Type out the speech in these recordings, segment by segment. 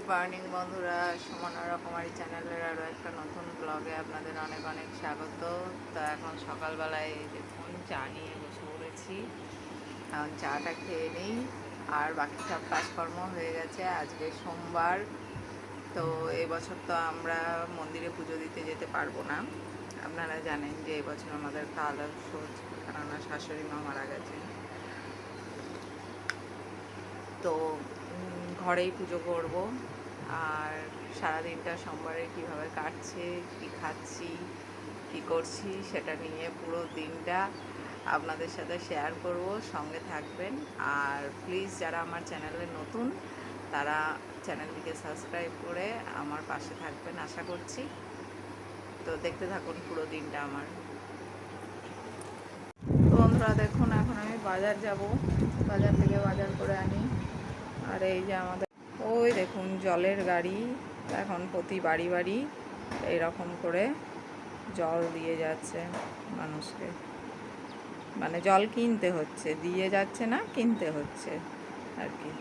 Good morning বন্ধুরা, সমানা রকমারি চ্যানেলের আরও একটা নতুন ব্লগে আপনাদের অনেক অনেক স্বাগত। তো এখন সকালবেলায় এই দেখুন চা নিয়ে বসে পড়েছি। এখন চাটা খেয়ে নিই, আর বাকি সব কাজকর্ম হয়ে গেছে। আজকে সোমবার, তো এবছর তো আমরা মন্দিরে পুজো দিতে যেতে পারব না। আপনারা জানেন যে এবছর আমাদের কাল সোচ কেননা শাশুড়ি মা মারা গেছে তো ঘরেই পুজো করব। আর সারাদিনটা সোমবারে কীভাবে কাটছে, কী খাচ্ছি, কী করছি সেটা নিয়ে পুরো দিনটা আপনাদের সাথে শেয়ার করব, সঙ্গে থাকবেন। আর প্লিজ যারা আমার চ্যানেলে নতুন, তারা চ্যানেলটিকে সাবস্ক্রাইব করে আমার পাশে থাকবেন আশা করছি। তো দেখতে থাকুন পুরো দিনটা আমার। তো বন্ধুরা, দেখুন, এখন আমি বাজার যাব। বাজার থেকে বাজার করে আনি। আর এই যে আমাদের, ওই দেখুন জলের গাড়ি, এখন প্রতি বাড়ি বাড়ি এইরকম করে জল দিয়ে যাচ্ছে মানুষকে। মানে জল কিনতে হচ্ছে, দিয়ে যাচ্ছে না, কিনতে হচ্ছে আর কি।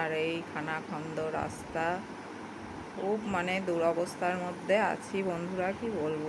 আর এই খানাখন্দ রাস্তা, খুব মানে দুরবস্থার মধ্যে আছি বন্ধুরা, কি বলব?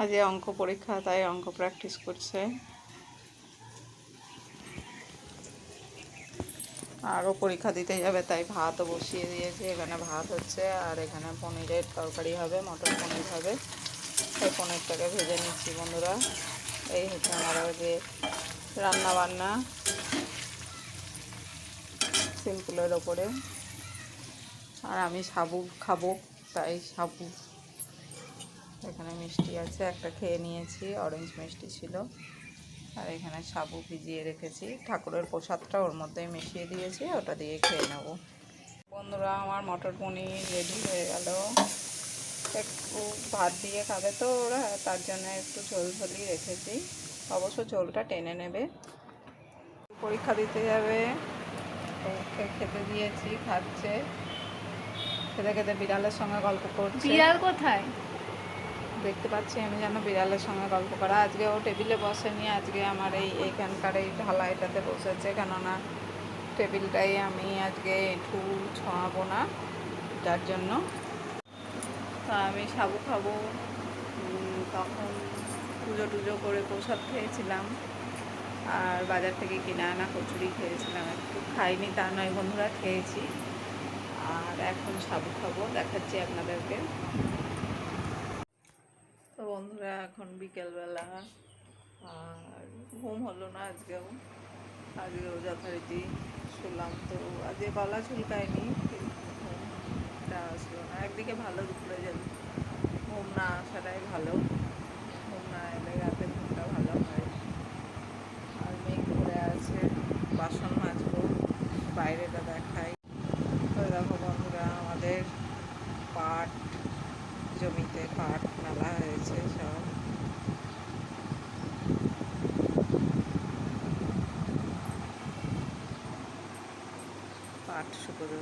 আজকে অঙ্ক পরীক্ষা, তাই অঙ্ক প্র্যাকটিস করছে। আরও পরীক্ষা দিতে যাবে, তাই ভাতও বসিয়ে দিয়েছে। এখানে ভাত হচ্ছে, আর এখানে পনিরের তরকারি হবে, মটর পনির হবে। তাই পনিরটাকে ভেজে নিচ্ছি বন্ধুরা। এই হচ্ছে আমার যে রান্না বান্না সিম্পলের ওপরে। আর আমি সাবু খাব, তাই সাবু। এখানে মিষ্টি আছে, একটা খেয়ে নিয়েছি অরেঞ্জ মিষ্টি ছিল। আর এখানে সাবু ভিজিয়ে রেখেছি। ঠাকুরের প্রসাদটা ওর মধ্যেই মিশিয়ে দিয়েছি, ওটা দিয়ে খেয়ে নেব। বন্ধুরা, আমার মটর পনির রেডি হয়ে গেল। একটু ভাত দিয়ে খাবে তো ওরা, তার জন্য একটু ঝোল ঝোলই রেখেছি। অবশ্য ঝোলটা টেনে নেবে। পরীক্ষা দিতে যাবে। ওকে খেতে দিয়েছি, খাচ্ছে। খেতে খেতে বিড়ালের সঙ্গে গল্প করছে। বিড়াল কোথায়? দেখতে পাচ্ছি আমি যেন বিড়ালের সঙ্গে গল্প করা। আজকে ও টেবিলে বসেনি আজকে আমার এই এইখানকার এই ঢালাইটাতে বসেছে, কেননা টেবিলটাই আমি আজকে একটু ছোঁয়াবো না যার জন্য। তা আমি সাবু খাব। তখন পুজো টুজো করে প্রসাদ খেয়েছিলাম। আর বাজার থেকে কিনে আনা কচুরি খেয়েছিলাম, একটু খাইনি তা নয় বন্ধুরা, খেয়েছি। আর এখন সাবু খাব, দেখাচ্ছি আপনাদেরকে। এখন বিকেলবেলা। আর ঘুম হলো না আজকেও। আজকেও যথারীতি শুলাম তো আজকে গলা চুলকায়নি ঘুমটা আসলো না। একদিকে ভালো দুপুরে যাবে ঘুম না আসাটাই ভালো। ঘুম না এলে রাতে ঘুমটা ভালো হয়। আর মেঘ ঘুরে আছে, বাসন মাজবো, বাইরেটা দেখাই তো দেখো বন্ধুরা আমাদের পাট জমিতে পাট মেলা হয়েছে সব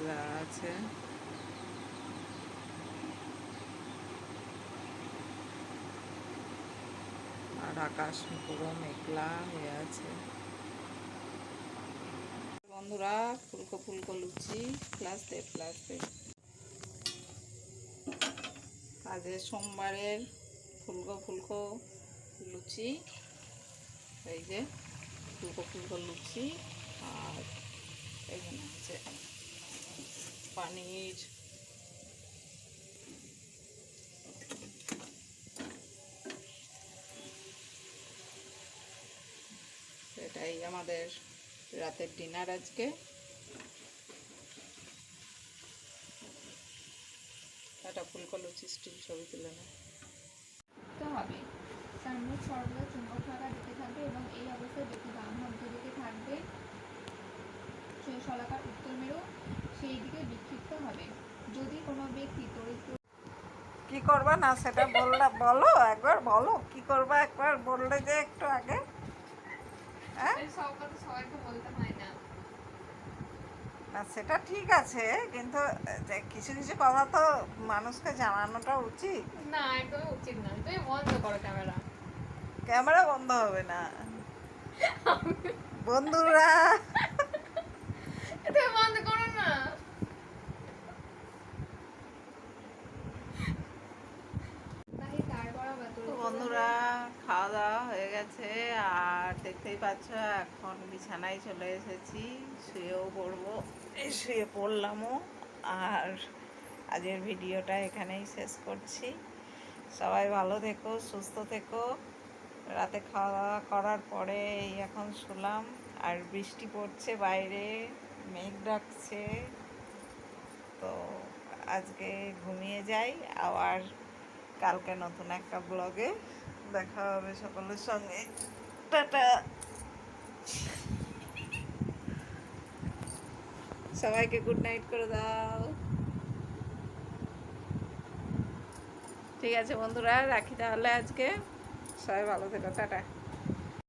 দেওয়া আছে। আর আকাশ পুরো মেঘলা হয়ে আছে। বন্ধুরা, ফুলকো ফুলকো লুচি প্লাস দে প্লাস দে। আজকে সোমবারের ফুলকো ফুলকো লুচি, এই যে ফুলকো ফুলকো লুচি, আর এখানে আছে পানির। এটাই আমাদের রাতের ডিনার আজকে। একটা ফুলকো লুচি স্টিল ছবি তুলে তো হবে। তার সর্বদা চুম্বক থাকা দিতে থাকবে এবং এই অবস্থায় দুটি বাম হাত দুদিকে থাকবে শলাকার উত্তর মেরু। সেই দিকে বিক্ষিপ্ত হবে। যদি কোনো ব্যক্তি তড়িৎ কি করবা না সেটা বললা বলো একবার বলো। কি করবা একবার বললে যে একটু আগে। হ্যাঁ? না। সেটা ঠিক আছে কিন্তু কিছু কিছু কথা তো মানুষকে জানানোটা উচিত। না একদমই উচিত না। তুমি বন্ধ করো ক্যামেরা। ক্যামেরা বন্ধ হবে না। বন্ধুরা। তুমি বন্ধ করো না তাই তার বরাবর তো তড়িৎ বন্ধুরা খাওয়া দাওয়া হয়ে গেছে আর দেখতেই পাচ্ছ, এখন বিছানায় চলে এসেছি, শুয়েও পড়ব। শুয়ে পড়লামও, আর আজকের ভিডিওটা এখানেই শেষ করছি। সবাই ভালো থেকো, সুস্থ থেকো। রাতে খাওয়া দাওয়া করার পরে এই এখন শুলাম, আর বৃষ্টি পড়ছে বাইরে, মেঘ ডাকছে। তো আজকে ঘুমিয়ে যাই, আবার কালকে নতুন একটা ব্লগে দেখা হবে সকলের সঙ্গে। টাটা! সবাইকে গুড নাইট করে দাও। ঠিক আছে বন্ধুরা, রাখি তাহলে আজকে। সবাই ভালো থেকো, টাটা।